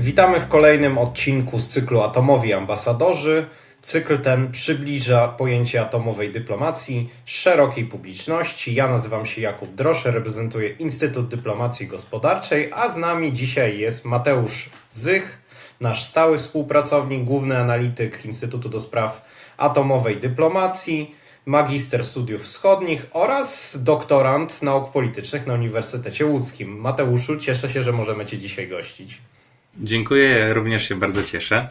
Witamy w kolejnym odcinku z cyklu Atomowi Ambasadorzy. Cykl ten przybliża pojęcie atomowej dyplomacji szerokiej publiczności. Ja nazywam się Jakub Drosze, reprezentuję Instytut Dyplomacji Gospodarczej, a z nami dzisiaj jest Mateusz Zych, nasz stały współpracownik, główny analityk Instytutu do Spraw Atomowej Dyplomacji, magister studiów wschodnich oraz doktorant nauk politycznych na Uniwersytecie Łódzkim. Mateuszu, cieszę się, że możemy Cię dzisiaj gościć. Dziękuję, ja również się bardzo cieszę.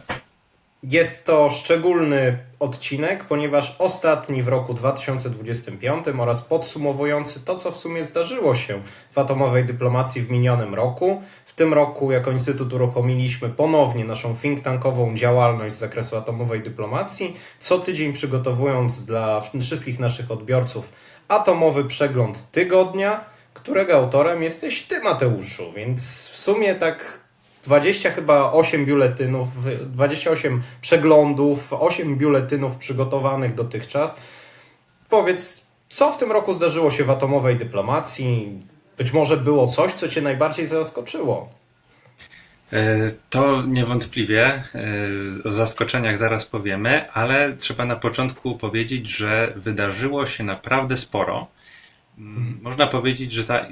Jest to szczególny odcinek, ponieważ ostatni w roku 2025 oraz podsumowujący to, co w sumie zdarzyło się w atomowej dyplomacji w minionym roku. W tym roku, jako Instytut, uruchomiliśmy ponownie naszą think tankową działalność z zakresu atomowej dyplomacji, co tydzień przygotowując dla wszystkich naszych odbiorców atomowy przegląd tygodnia, którego autorem jesteś Ty, Mateuszu, więc w sumie tak 20 chyba 8 biuletynów, 28 przeglądów, 8 biuletynów przygotowanych dotychczas. Powiedz, co w tym roku zdarzyło się w atomowej dyplomacji? Być może było coś, co Cię najbardziej zaskoczyło? E, To niewątpliwie e, o zaskoczeniach zaraz powiemy, ale trzeba na początku powiedzieć, że wydarzyło się naprawdę sporo. Mm, Można powiedzieć, że ta e,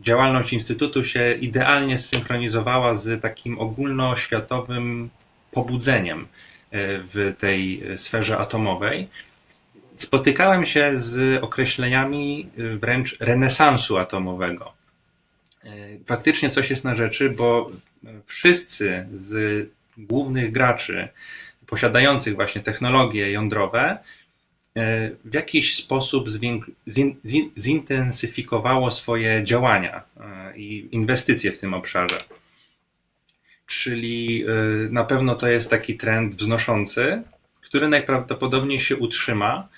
działalność Instytutu się idealnie zsynchronizowała z takim ogólnoświatowym pobudzeniem e, w tej sferze atomowej. Spotykałem się z określeniami e, wręcz renesansu atomowego. Faktycznie coś jest na rzeczy, bo wszyscy z głównych graczy posiadających właśnie technologie jądrowe w jakiś sposób zintensyfikowało swoje działania e, i inwestycje w tym obszarze. Czyli e, na pewno to jest taki trend wznoszący, który najprawdopodobniej się utrzyma,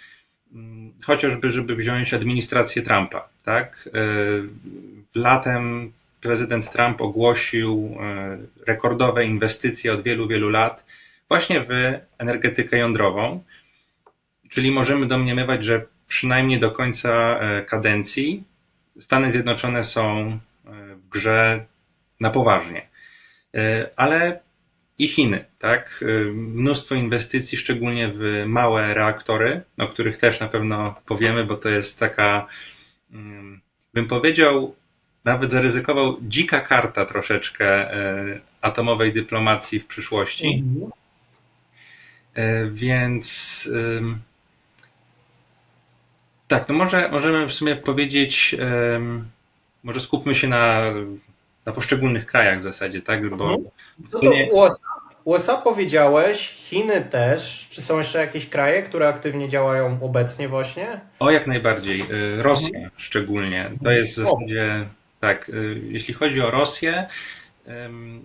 mm, chociażby żeby wziąć administrację Trumpa. Tak? E, Latem prezydent Trump ogłosił e, rekordowe inwestycje od wielu, wielu lat właśnie w energetykę jądrową, czyli możemy domniemywać, że przynajmniej do końca e, kadencji Stany Zjednoczone są e, w grze na poważnie. E, Ale i Chiny, tak? Mnóstwo inwestycji, szczególnie w małe reaktory, o których też na pewno powiemy, bo to jest taka, mm, bym powiedział, nawet zaryzykował dzika karta troszeczkę atomowej dyplomacji w przyszłości. E, Więc tak, no może możemy w sumie powiedzieć, ym, może skupmy się na, na poszczególnych krajach w zasadzie, tak? Bo Mhm. No to USA, USA powiedziałeś, Chiny też. Czy są jeszcze jakieś kraje, które aktywnie działają obecnie właśnie? O, jak najbardziej. Y, Rosja szczególnie. To jest w zasadzie tak. y, Jeśli chodzi o Rosję,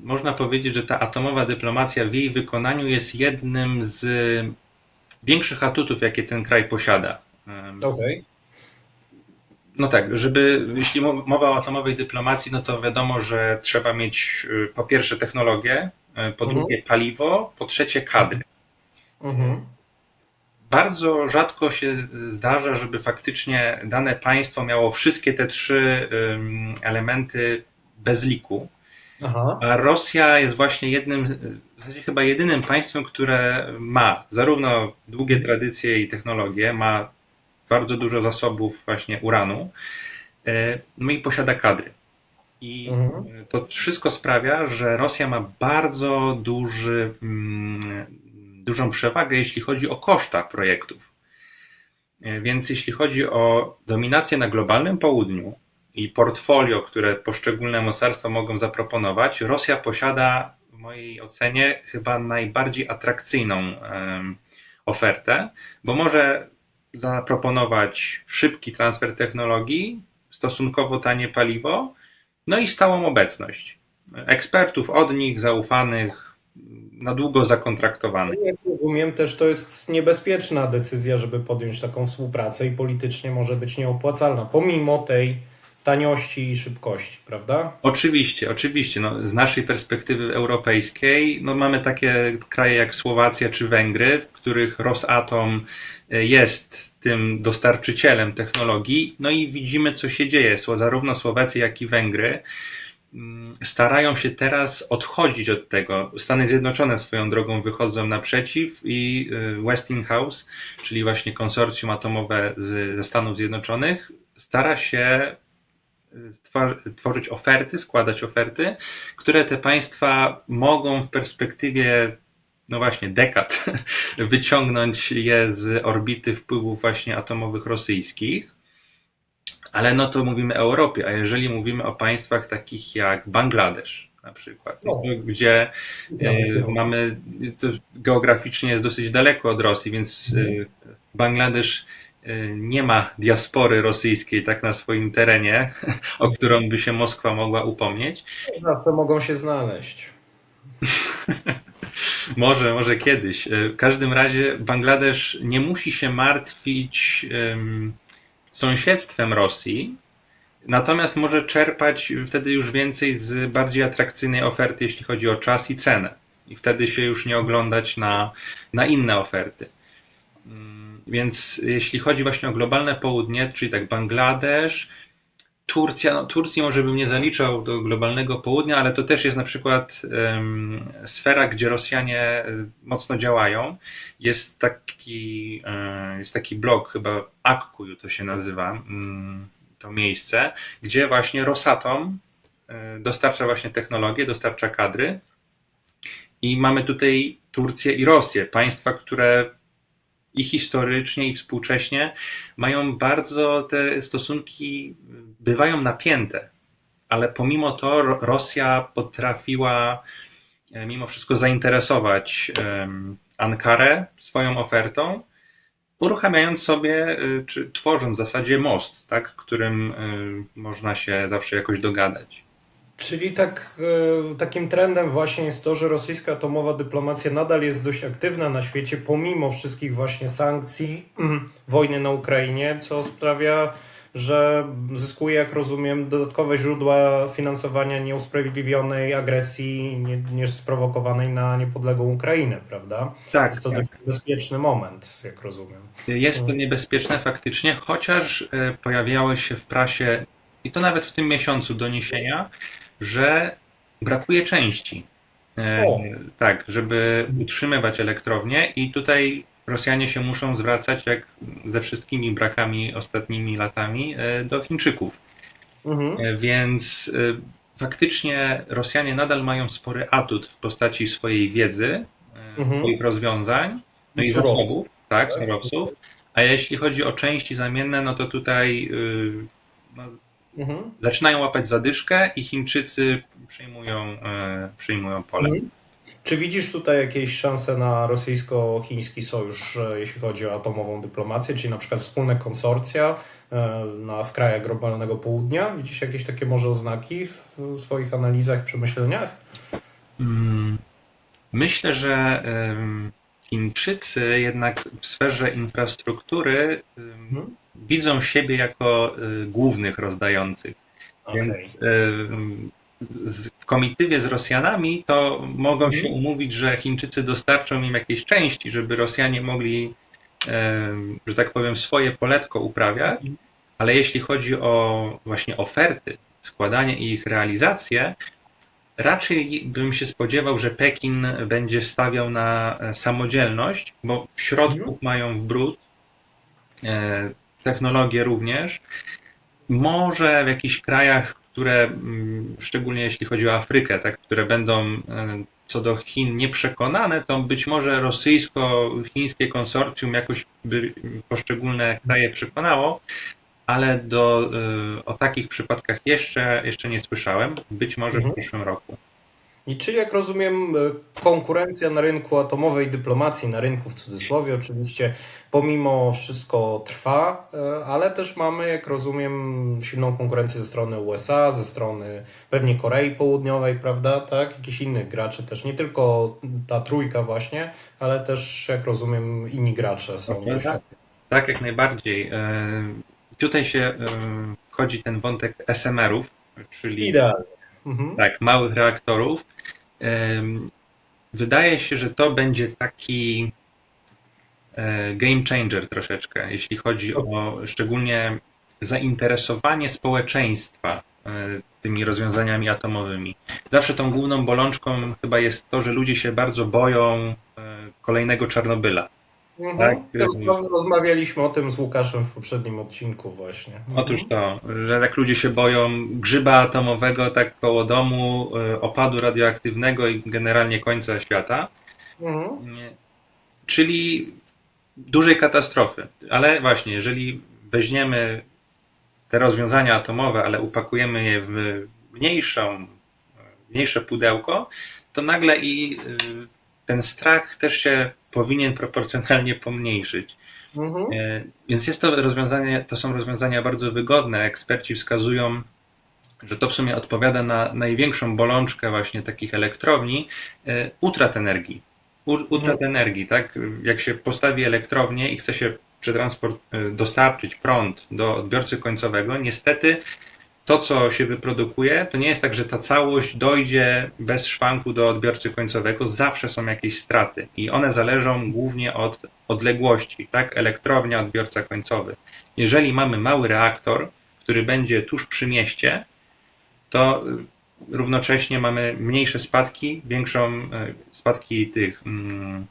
można powiedzieć, że ta atomowa dyplomacja w jej wykonaniu jest jednym z większych atutów, jakie ten kraj posiada. Okej. No tak, żeby, jeśli mo- mowa o atomowej dyplomacji, no to wiadomo, że trzeba mieć y, po pierwsze technologię, y, po Mhm. drugie paliwo, po trzecie kadry. Mhm. Bardzo rzadko się zdarza, żeby faktycznie dane państwo miało wszystkie te trzy elementy bez liku. Aha. A Rosja jest właśnie jednym, w zasadzie chyba jedynym państwem, które ma zarówno długie tradycje i technologie, ma bardzo dużo zasobów właśnie uranu, e, no i posiada kadry. I Mhm. to wszystko sprawia, że Rosja ma bardzo duży, mm, dużą przewagę, jeśli chodzi o koszta projektów. E, Więc jeśli chodzi o dominację na globalnym południu i portfolio, które poszczególne mocarstwa mogą zaproponować, Rosja posiada w mojej ocenie chyba najbardziej atrakcyjną ofertę, bo może zaproponować szybki transfer technologii, stosunkowo tanie paliwo, no i stałą obecność. Ekspertów od nich, zaufanych, na długo zakontraktowanych. Jak rozumiem, też to jest niebezpieczna decyzja, żeby podjąć taką współpracę i politycznie może być nieopłacalna, pomimo tej taniości i szybkości, prawda? Oczywiście, oczywiście. No, z naszej perspektywy europejskiej no, mamy takie kraje jak Słowacja czy Węgry, w których Rosatom e, jest tym dostarczycielem technologii, no i widzimy, co się dzieje. Zarówno Słowacja, jak i Węgry mm, starają się teraz odchodzić od tego. Stany Zjednoczone swoją drogą wychodzą naprzeciw i y, Westinghouse, czyli właśnie konsorcjum atomowe z, ze Stanów Zjednoczonych, stara się tworzyć oferty, składać oferty, które te państwa mogą w perspektywie, no właśnie, dekad wyciągnąć je z orbity wpływów właśnie atomowych rosyjskich. Ale no to mówimy o Europie, a jeżeli mówimy o państwach takich jak Bangladesz na przykład, No. gdzie e, mamy, to geograficznie jest dosyć daleko od Rosji, więc e, Bangladesz nie ma diaspory rosyjskiej tak na swoim terenie, o którą by się Moskwa mogła upomnieć. Zawsze mogą się znaleźć. Może, może kiedyś. E, W każdym razie Bangladesz nie musi się martwić em, sąsiedztwem Rosji, natomiast może czerpać wtedy już więcej z bardziej atrakcyjnej oferty, jeśli chodzi o czas i cenę. I wtedy się już nie oglądać na, na inne oferty. Mm, Więc jeśli chodzi właśnie o globalne południe, czyli tak Bangladesz, Turcja, no Turcji może bym nie zaliczał do globalnego południa, ale to też jest na przykład em, sfera, gdzie Rosjanie e, mocno działają. Jest taki, e, jest taki blok, chyba Akkuju to się nazywa, mm, to miejsce, gdzie właśnie Rosatom e, dostarcza właśnie technologię, dostarcza kadry. I mamy tutaj Turcję i Rosję, państwa, które i historycznie, i współcześnie mają bardzo te stosunki, bywają napięte, ale pomimo to Ro- Rosja potrafiła e, mimo wszystko zainteresować Ankarę swoją ofertą, uruchamiając sobie, y, czy tworząc w zasadzie most, tak, którym y, można się zawsze jakoś dogadać. Czyli tak, e, takim trendem właśnie jest to, że rosyjska atomowa dyplomacja nadal jest dość aktywna na świecie, pomimo wszystkich właśnie sankcji, mm, wojny na Ukrainie, co sprawia, że zyskuje, jak rozumiem, dodatkowe źródła finansowania nieusprawiedliwionej agresji nie, niesprowokowanej na niepodległą Ukrainę, prawda? Tak, Jest to dość bezpieczny moment, jak rozumiem. Jest to niebezpieczne faktycznie, chociaż e, pojawiały się w prasie, i to nawet w tym miesiącu, doniesienia, że brakuje części. E, O. Tak, żeby utrzymywać elektrownię, i tutaj Rosjanie się muszą zwracać, jak ze wszystkimi brakami ostatnimi latami, e, do Chińczyków. Mhm. E, Więc faktycznie Rosjanie nadal mają spory atut w postaci swojej wiedzy, Mhm. swoich rozwiązań, no i Surowców. zasobów, tak, Tak. surowców. A jeśli chodzi o części zamienne, no to tutaj y, no, Mhm. zaczynają łapać zadyszkę i Chińczycy przyjmują, e, przyjmują pole. Mhm. Czy widzisz tutaj jakieś szanse na rosyjsko-chiński sojusz, e, jeśli chodzi o atomową dyplomację, czyli na przykład wspólne konsorcja e, na, w krajach globalnego południa? Widzisz jakieś takie może oznaki w swoich analizach, przemyśleniach? Mm, Myślę, że Chińczycy jednak w sferze infrastruktury Mhm. Widzą siebie jako y, głównych rozdających. Więc em, z- w komitywie z Rosjanami to mogą się umówić, że Chińczycy dostarczą im jakieś części, żeby Rosjanie mogli, em, że tak powiem, swoje poletko uprawiać, ale jeśli chodzi o właśnie oferty, składanie i ich realizację, raczej bym się spodziewał, że Pekin będzie stawiał na e, samodzielność, bo środków Mhm. mają w bród, technologie również. Może w jakichś krajach, które, mm, szczególnie jeśli chodzi o Afrykę, tak, które będą e, co do Chin nieprzekonane, to być może rosyjsko-chińskie konsorcjum jakoś by poszczególne kraje przekonało, ale do, e, o takich przypadkach jeszcze, jeszcze nie słyszałem. Być może Mhm. w przyszłym roku. I czyli, jak rozumiem, e, konkurencja na rynku atomowej dyplomacji, na rynku w cudzysłowie oczywiście, pomimo wszystko trwa, e, ale też mamy, jak rozumiem, silną konkurencję ze strony USA, ze strony pewnie Korei Południowej, prawda? Tak? Jakichś innych graczy też, nie tylko ta trójka właśnie, ale też, jak rozumiem, inni gracze są Tak, dość Tak, jak najbardziej. E, Tutaj się wchodzi ten wątek SMR-ów, czyli Idealnie. Mhm. tak, małych reaktorów. Wydaje się, że to będzie taki e, game changer troszeczkę, jeśli chodzi o szczególnie zainteresowanie społeczeństwa e, tymi rozwiązaniami atomowymi. Zawsze tą główną bolączką chyba jest to, że ludzie się bardzo boją e, kolejnego Czarnobyla. Mhm. Tak. Teraz rozmawialiśmy o tym z Łukaszem w poprzednim odcinku właśnie. Mhm. Otóż to, że tak ludzie się boją grzyba atomowego tak koło domu, e, opadu radioaktywnego i generalnie końca świata. Mhm. Czyli dużej katastrofy. Ale właśnie, jeżeli weźmiemy te rozwiązania atomowe, ale upakujemy je w mniejszą, mniejsze pudełko, to nagle i y, ten strach też się powinien proporcjonalnie pomniejszyć. Mhm. E, Więc jest to rozwiązanie, to są rozwiązania bardzo wygodne. Eksperci wskazują, że to w sumie odpowiada na największą bolączkę właśnie takich elektrowni, e, utrat energii. Utrat energii, tak? Jak się postawi elektrownię i chce się przetransport, e, dostarczyć prąd do odbiorcy końcowego, niestety to, co się wyprodukuje, to nie jest tak, że ta całość dojdzie bez szwanku do odbiorcy końcowego. Zawsze są jakieś straty i one zależą głównie od odległości, tak? Elektrownia, odbiorca końcowy. Jeżeli mamy mały reaktor, który będzie tuż przy mieście, to y, równocześnie mamy mniejsze spadki, większą y, spadki tych, mm,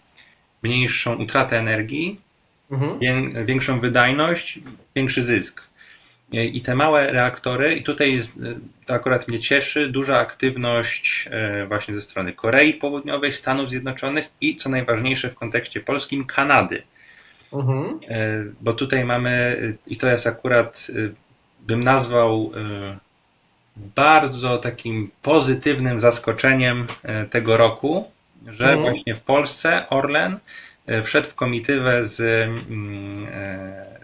mniejszą utratę energii, Mhm. wię- większą wydajność, większy zysk. I te małe reaktory, i tutaj jest, e, to akurat mnie cieszy, duża aktywność e, właśnie ze strony Korei Południowej, Stanów Zjednoczonych i co najważniejsze w kontekście polskim, Kanady. Mhm. E, Bo tutaj mamy, i to jest akurat, bym nazwał bardzo takim pozytywnym zaskoczeniem tego roku, że Mhm. właśnie w Polsce Orlen wszedł w komitywę z, mm,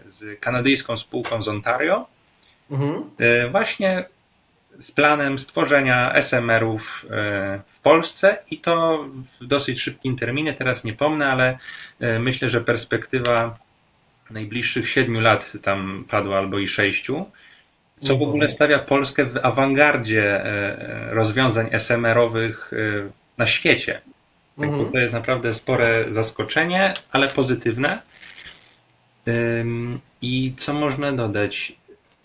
z kanadyjską spółką z Ontario, Mhm. e, właśnie z planem stworzenia SMR-ów e, w Polsce i to w dosyć szybkim terminie. Teraz nie pomnę, ale e, myślę, że perspektywa najbliższych siedmiu lat tam padła albo i sześciu. Co w ogóle stawia Polskę w awangardzie rozwiązań SMR-owych na świecie. Mhm. To jest naprawdę spore zaskoczenie, ale pozytywne. I co można dodać?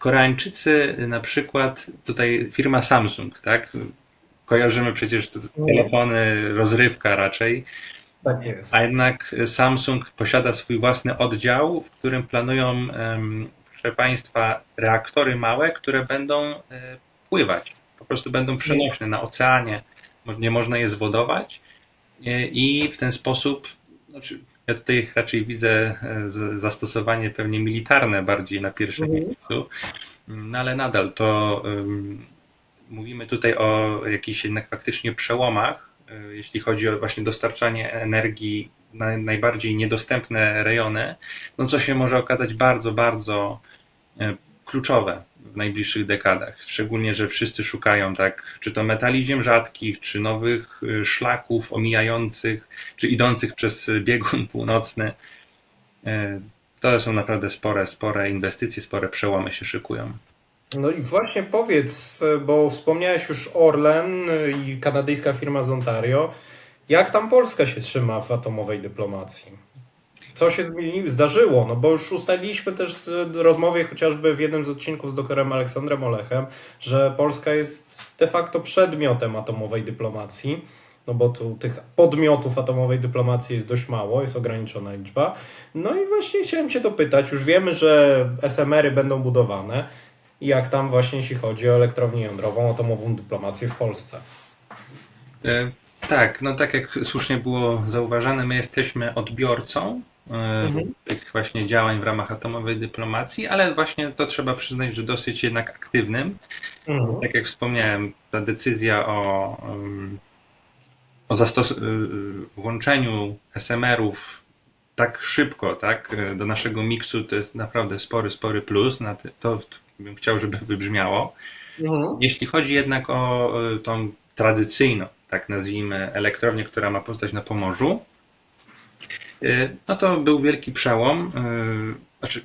Koreańczycy na przykład, tutaj firma Samsung, tak? Kojarzymy przecież to telefony, rozrywka raczej, Tak jest. a jednak Samsung posiada swój własny oddział, w którym planują, proszę Państwa, reaktory małe, które będą e, pływać. Po prostu będą przenośne na oceanie, nie można je zwodować e, i w ten sposób, znaczy, ja tutaj raczej widzę e, zastosowanie pewnie militarne bardziej na pierwszym Mhm. miejscu, no ale nadal to em, mówimy tutaj o jakichś jednak faktycznie przełomach, e, jeśli chodzi o właśnie dostarczanie energii na najbardziej niedostępne rejony, no co się może okazać bardzo, bardzo e, kluczowe w najbliższych dekadach. Szczególnie, że wszyscy szukają tak, czy to metali ziem rzadkich, czy nowych e, szlaków omijających, czy idących przez biegun północny. E, To są naprawdę spore, spore inwestycje, spore przełomy się szykują. No i właśnie powiedz, bo wspomniałeś już Orlen i kanadyjska firma z Ontario. Jak tam Polska się trzyma w atomowej dyplomacji? Co się zmieniło, zdarzyło? No bo już ustaliliśmy też z rozmowie chociażby w jednym z odcinków z doktorem Aleksandrem Olechem, że Polska jest de facto przedmiotem atomowej dyplomacji. No bo tu tych podmiotów atomowej dyplomacji jest dość mało, jest ograniczona liczba. No i właśnie chciałem Cię dopytać, już wiemy, że SMR-y będą budowane. Jak tam właśnie jeśli chodzi o elektrownię jądrową, atomową dyplomację w Polsce? E, Tak, no tak jak słusznie było zauważane, my jesteśmy odbiorcą Mhm. tych właśnie działań w ramach atomowej dyplomacji, ale właśnie to trzeba przyznać, że dosyć jednak aktywnym. Mhm. Tak jak wspomniałem, ta decyzja o, o zastos- y, włączeniu SMR-ów tak szybko, tak, e, do naszego miksu to jest naprawdę spory, spory plus. Na to bym chciał, żeby wybrzmiało. Mhm. Jeśli chodzi jednak o tą tradycyjną, tak nazwijmy, elektrownię, która ma powstać na Pomorzu, no to był wielki przełom. y, Znaczy,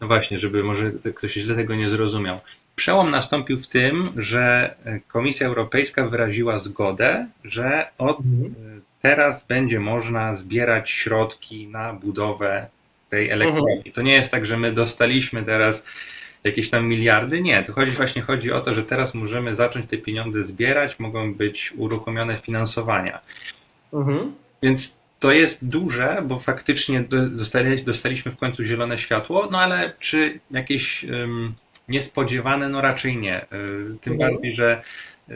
no właśnie, żeby może ktoś źle tego nie zrozumiał. Przełom nastąpił w tym, że Komisja Europejska wyraziła zgodę, że od Mhm. y, teraz będzie można zbierać środki na budowę tej elektrowni. To nie jest tak, że my dostaliśmy teraz jakieś tam miliardy. Nie, to chodzi właśnie chodzi o to, że teraz możemy zacząć te pieniądze zbierać, mogą być uruchomione finansowania. Mhm. Więc to jest duże, bo faktycznie do- dostali, dostaliśmy w końcu zielone światło, no ale czy jakieś ym, niespodziewane? No raczej nie. Y, tym Mhm. bardziej, że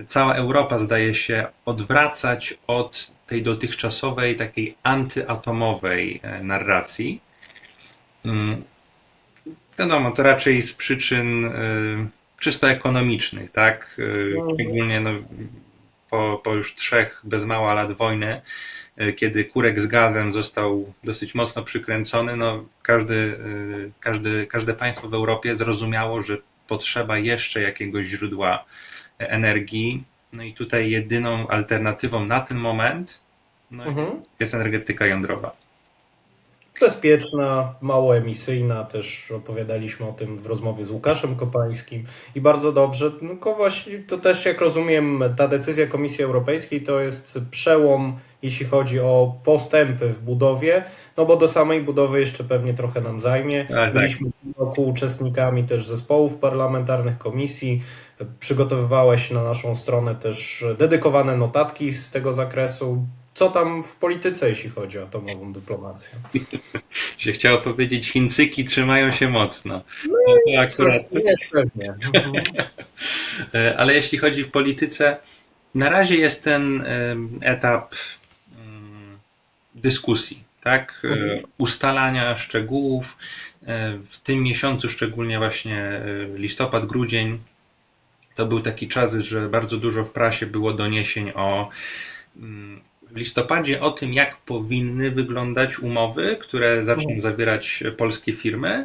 cała Europa zdaje się odwracać od tej dotychczasowej takiej antyatomowej e, narracji. Ym, Wiadomo, to raczej z przyczyn y, czysto ekonomicznych, tak? Y, Mhm. Szczególnie no, po, po już trzech bez mała lat wojny, y, kiedy kurek z gazem został dosyć mocno przykręcony, no każdy, y, każdy, każde państwo w Europie zrozumiało, że potrzeba jeszcze jakiegoś źródła energii. No i tutaj jedyną alternatywą na ten moment no, Mhm. jest energetyka jądrowa. Bezpieczna, mało emisyjna, też opowiadaliśmy o tym w rozmowie z Łukaszem Kopańskim i bardzo dobrze. No tylko właśnie to też, jak rozumiem, ta decyzja Komisji Europejskiej to jest przełom, jeśli chodzi o postępy w budowie, no bo do samej budowy jeszcze pewnie trochę nam zajmie. tak. Byliśmy w tym roku uczestnikami też zespołów parlamentarnych, komisji. Przygotowywałeś na naszą stronę też dedykowane notatki z tego zakresu. Co tam w polityce, jeśli chodzi o atomową dyplomację? Się chciało powiedzieć, Chińczyki trzymają się mocno. No, to akurat, jest pewnie. E, Ale jeśli chodzi w polityce, na razie jest ten etap mm, dyskusji, tak? E, Mhm. Ustalania szczegółów. E, W tym miesiącu, szczególnie właśnie listopad, grudzień, to był taki czas, że bardzo dużo w prasie było doniesień o mm, w listopadzie o tym, jak powinny wyglądać umowy, które zaczną Mhm. zawierać polskie firmy.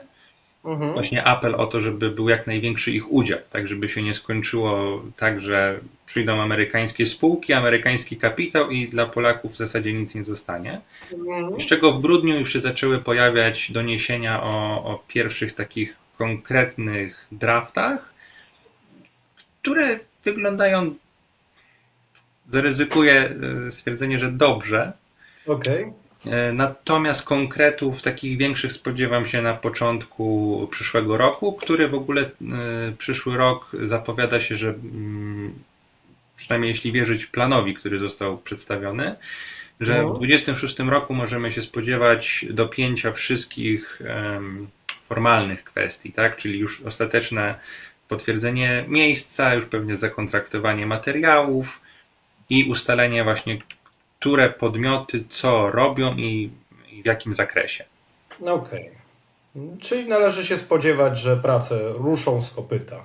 Mhm. Właśnie apel o to, żeby był jak największy ich udział, tak żeby się nie skończyło tak, że przyjdą amerykańskie spółki, amerykański kapitał i dla Polaków w zasadzie nic nie zostanie. Mhm. Z czego w grudniu już się zaczęły pojawiać doniesienia o, o pierwszych takich konkretnych draftach, które wyglądają, zaryzykuję e, stwierdzenie, że dobrze, Okej. E, Natomiast konkretów takich większych spodziewam się na początku przyszłego roku, który w ogóle e, przyszły rok zapowiada się, że mm, przynajmniej jeśli wierzyć planowi, który został przedstawiony, że No. w 26 roku możemy się spodziewać dopięcia wszystkich formalnych kwestii, tak? Czyli już ostateczne potwierdzenie miejsca, już pewnie zakontraktowanie materiałów i ustalenie właśnie, które podmioty co robią i, i w jakim zakresie. Okej. Czyli należy się spodziewać, że prace ruszą z kopyta.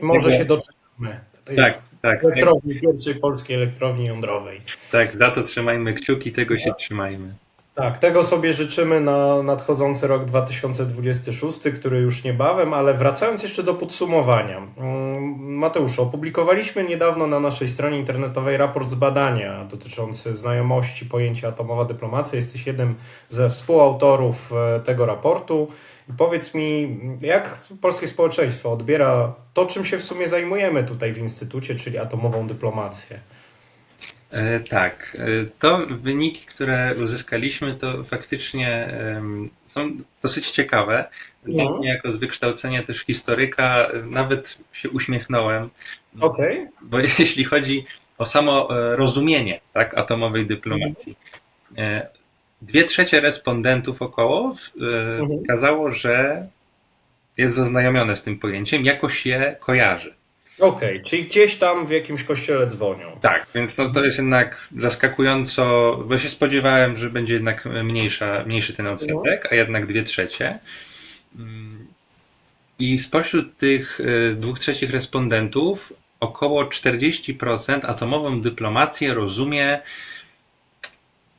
I może Tego- się doczekamy tej Tak, tak, elektrowni, pierwszej polskiej elektrowni jądrowej. tak, za to trzymajmy kciuki, tego się trzymajmy. Tak, tego sobie życzymy na nadchodzący rok 2026, który już niebawem, ale wracając jeszcze do podsumowania. Mm, Mateusz, opublikowaliśmy niedawno na naszej stronie internetowej raport z badania dotyczący znajomości pojęcia atomowa dyplomacja. Jesteś jednym ze współautorów e, tego raportu. I powiedz mi, jak polskie społeczeństwo odbiera to, czym się w sumie zajmujemy tutaj w Instytucie, czyli atomową dyplomację? E, Tak, e, to wyniki, które uzyskaliśmy, to faktycznie są dosyć ciekawe. Mnie jako z wykształcenia też historyka e, nawet się uśmiechnąłem, Okej. bo jeśli chodzi o samo rozumienie tak, atomowej dyplomacji, dwie trzecie respondentów około Mhm. wskazało, że jest zaznajomione z tym pojęciem, jakoś je kojarzy. Okej, czyli gdzieś tam w jakimś kościele dzwonią. Tak, więc no, to jest jednak zaskakująco, bo się spodziewałem, że będzie jednak mniejsza, mniejszy ten odsetek, a jednak dwie trzecie. I spośród tych y, dwóch trzecich respondentów około 40% atomową dyplomację rozumie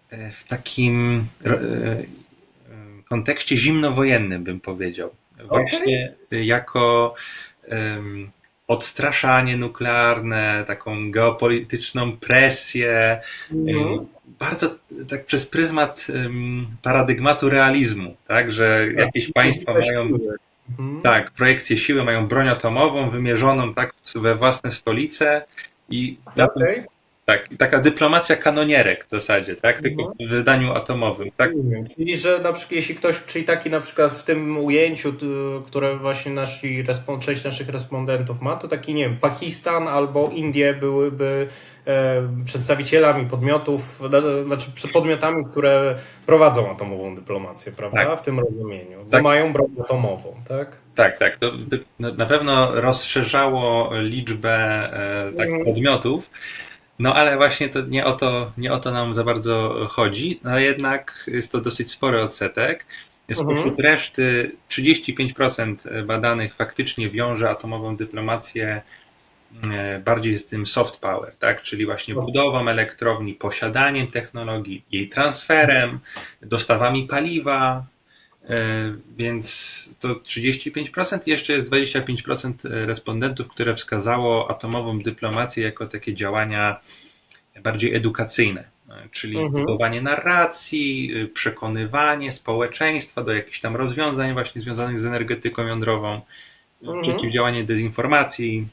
e, w takim e, kontekście zimnowojennym, bym powiedział. Właśnie jako em, odstraszanie nuklearne, taką geopolityczną presję, em, bardzo tak przez pryzmat paradygmatu realizmu, tak, że jakieś państwa mają Mhm. tak, projekcję siły, mają broń atomową wymierzoną tak we własne stolice i na tak. Taka dyplomacja kanonierek w zasadzie, tak? Tylko Mhm. w wydaniu atomowym, tak? Czyli, że na przykład jeśli ktoś, czyli taki na przykład w tym ujęciu, które właśnie nasi, część naszych respondentów ma, to taki, nie wiem, Pakistan albo Indie byłyby e, przedstawicielami podmiotów, e, znaczy podmiotami, które prowadzą atomową dyplomację, prawda? Tak. W tym rozumieniu. Bo Tak. mają broń atomową, tak? Tak, tak. To na pewno rozszerzało liczbę e, tak, podmiotów. No ale właśnie to nie o to, nie o to nam za bardzo chodzi, no, ale jednak jest to dosyć spory odsetek. Spośród Mhm. reszty 35% badanych faktycznie wiąże atomową dyplomację e, bardziej z tym soft power, tak? czyli właśnie Mhm. budową elektrowni, posiadaniem technologii, jej transferem, dostawami paliwa, Więc to 35%, jeszcze jest 25% respondentów, które wskazało atomową dyplomację jako takie działania bardziej edukacyjne, e, czyli Mhm. budowanie narracji, przekonywanie społeczeństwa do jakichś tam rozwiązań właśnie związanych z energetyką jądrową, Mhm. przeciwdziałanie dezinformacji,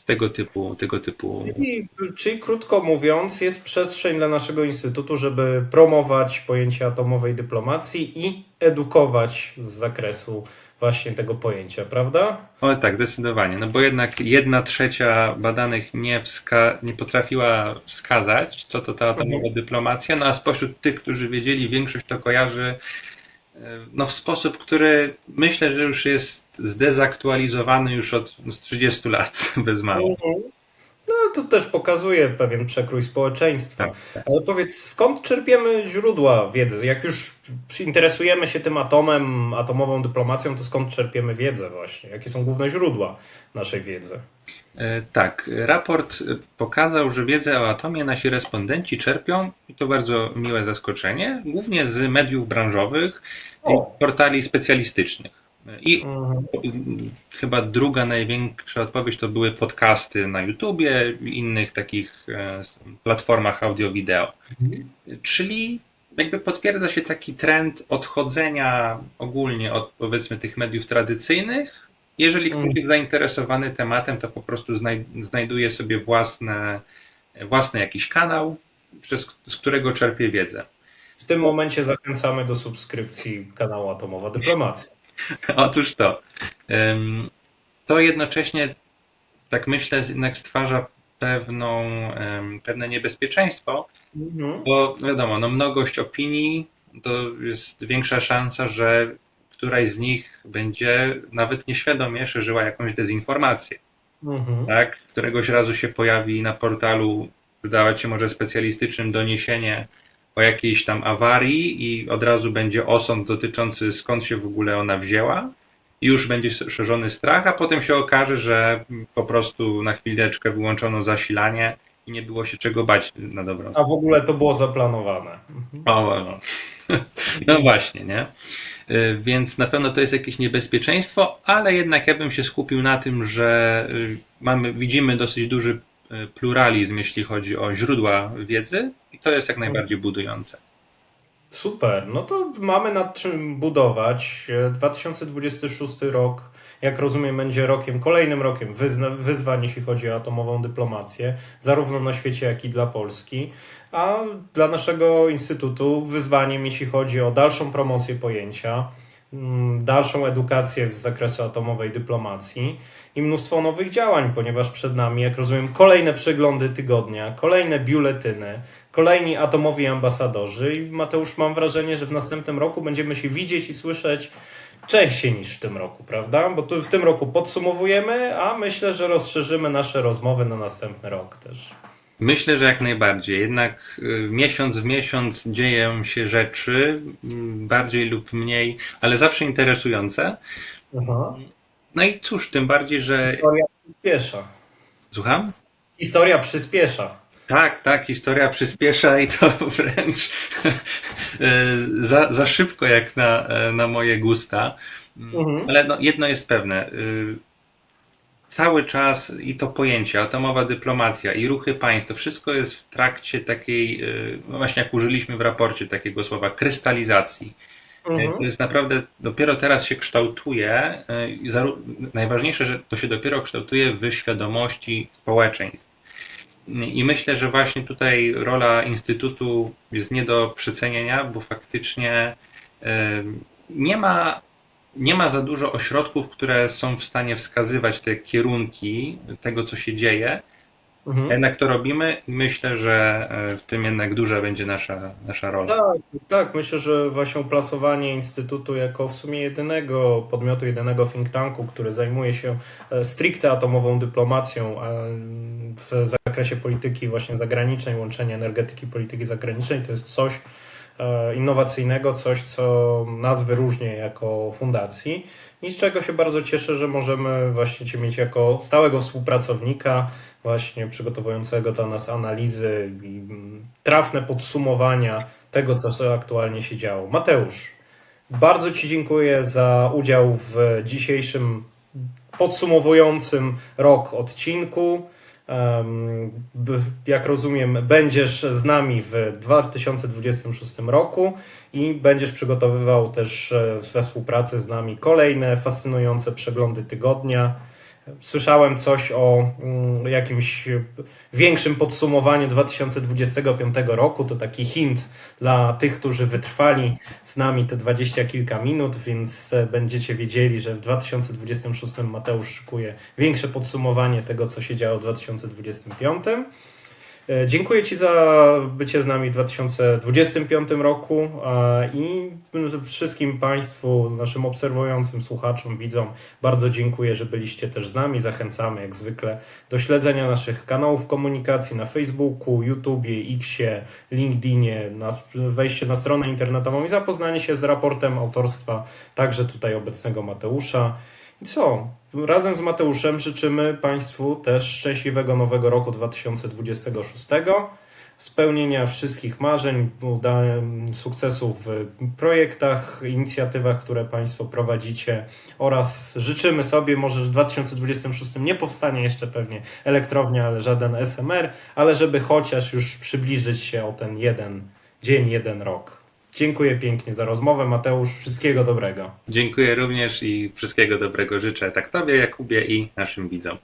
z tego typu, tego typu Czyli, czyli krótko mówiąc, jest przestrzeń dla naszego instytutu, żeby promować pojęcie atomowej dyplomacji i edukować z zakresu właśnie tego pojęcia, prawda? O tak, zdecydowanie. No bo jednak jedna trzecia badanych nie, wska- nie potrafiła wskazać, co to ta atomowa dyplomacja, no a spośród tych, którzy wiedzieli, większość to kojarzy no, w sposób, który myślę, że już jest zdezaktualizowany już od no, z 30 lat, bez mało. No ale to też pokazuje pewien przekrój społeczeństwa. Tak, tak. Ale powiedz, skąd czerpiemy źródła wiedzy? Jak już interesujemy się tym atomem, atomową dyplomacją, to skąd czerpiemy wiedzę właśnie? Jakie są główne źródła naszej wiedzy? E, Tak, raport pokazał, że wiedzę o atomie nasi respondenci czerpią, i to bardzo miłe zaskoczenie, głównie z mediów branżowych i O. portali specjalistycznych. I Mhm. chyba druga największa odpowiedź to były podcasty na YouTubie i innych takich e, platformach audio-wideo. Czyli jakby potwierdza się taki trend odchodzenia ogólnie od powiedzmy tych mediów tradycyjnych. Jeżeli ktoś Mm. jest zainteresowany tematem, to po prostu znaj- znajduje sobie własne, własny jakiś kanał, przez, z którego czerpie wiedzę. W tym momencie zachęcamy do subskrypcji kanału Atomowa Dyplomacja. Otóż to. To jednocześnie, tak myślę, jednak stwarza pewną, pewne niebezpieczeństwo, Mhm. bo wiadomo, no mnogość opinii to jest większa szansa, że któraś z nich będzie nawet nieświadomie szerzyła jakąś dezinformację. Mhm. Tak? Któregoś razu się pojawi na portalu, wydawać się może specjalistycznym, doniesienie o jakiejś tam awarii i od razu będzie osąd dotyczący skąd się w ogóle ona wzięła. I już będzie szerzony strach, a potem się okaże, że po prostu na chwileczkę wyłączono zasilanie i nie było się czego bać na dobrą A w ogóle to było zaplanowane. Mhm. o, no. no właśnie, nie? Y, Więc na pewno to jest jakieś niebezpieczeństwo, ale jednak ja bym się skupił na tym, że y, mamy, widzimy dosyć duży y, pluralizm, jeśli chodzi o źródła wiedzy i to jest jak najbardziej budujące. Super, no to mamy nad czym budować. E, 2026 rok, jak rozumiem, będzie rokiem, kolejnym rokiem wyzna, wyzwań, jeśli chodzi o atomową dyplomację, zarówno na świecie, jak i dla Polski. A dla naszego instytutu wyzwaniem, jeśli chodzi o dalszą promocję pojęcia, mm, dalszą edukację z zakresu atomowej dyplomacji i mnóstwo nowych działań, ponieważ przed nami, jak rozumiem, kolejne przeglądy tygodnia, kolejne biuletyny, kolejni atomowi ambasadorzy i Mateusz, mam wrażenie, że w następnym roku będziemy się widzieć i słyszeć częściej niż w tym roku, prawda? Bo tu w tym roku podsumowujemy, a myślę, że rozszerzymy nasze rozmowy na następny rok też. Myślę, że jak najbardziej. Jednak y, miesiąc w miesiąc dzieją się rzeczy, mm, bardziej lub mniej, ale zawsze interesujące. Aha. No i cóż, tym bardziej, że. Historia przyspiesza. Słucham? Historia przyspiesza. Tak, tak, historia przyspiesza i to wręcz e, za, za szybko jak na, e, na moje gusta. Mhm. Ale no, jedno jest pewne. y, Cały czas i to pojęcie, atomowa dyplomacja i ruchy państw, to wszystko jest w trakcie takiej, y, no właśnie jak użyliśmy w raporcie takiego słowa, krystalizacji. Mhm. To jest naprawdę, dopiero teraz się kształtuje. y, Najważniejsze, że to się dopiero kształtuje w świadomości społeczeństw. I myślę, że właśnie tutaj rola Instytutu jest nie do przecenienia, bo faktycznie nie ma, nie ma za dużo ośrodków, które są w stanie wskazywać te kierunki tego, co się dzieje. Mhm. Jednak to robimy i myślę, że e, w tym jednak duża będzie nasza, nasza rola. Tak, tak, myślę, że właśnie uplasowanie Instytutu jako w sumie jedynego podmiotu, jedynego think tanku, który zajmuje się e, stricte atomową dyplomacją e, w zakresie polityki właśnie zagranicznej, łączenia energetyki i polityki zagranicznej, to jest coś innowacyjnego, coś, co nas wyróżnia jako fundacji i z czego się bardzo cieszę, że możemy właśnie Cię mieć jako stałego współpracownika, właśnie przygotowującego dla nas analizy i mm, trafne podsumowania tego, co aktualnie się działo. Mateusz, bardzo Ci dziękuję za udział w dzisiejszym podsumowującym rok odcinku. Jak rozumiem, będziesz z nami w 2026 roku i będziesz przygotowywał też e, we współpracy z nami kolejne fascynujące przeglądy tygodnia. Słyszałem coś o mm, jakimś większym podsumowaniu 2025 roku. To taki hint dla tych, którzy wytrwali z nami te dwadzieścia kilka minut, więc e, będziecie wiedzieli, że w 2026 Mateusz szykuje większe podsumowanie tego, co się działo w 2025. E, Dziękuję Ci za bycie z nami w 2025 roku i wszystkim Państwu, naszym obserwującym słuchaczom, widzom bardzo dziękuję, że byliście też z nami. Zachęcamy jak zwykle do śledzenia naszych kanałów komunikacji na Facebooku, YouTubie, Xie, LinkedInie, na, wejście na stronę internetową i zapoznanie się z raportem autorstwa także tutaj obecnego Mateusza. I co? Razem z Mateuszem życzymy Państwu też szczęśliwego nowego roku 2026, spełnienia wszystkich marzeń, sukcesów w projektach, inicjatywach, które Państwo prowadzicie oraz życzymy sobie, może w 2026 nie powstanie jeszcze pewnie elektrownia, ale żaden SMR, ale żeby chociaż już przybliżyć się o ten jeden dzień, jeden rok. Dziękuję pięknie za rozmowę, Mateusz. Wszystkiego dobrego. Dziękuję również i wszystkiego dobrego życzę tak Tobie, Jakubie i naszym widzom.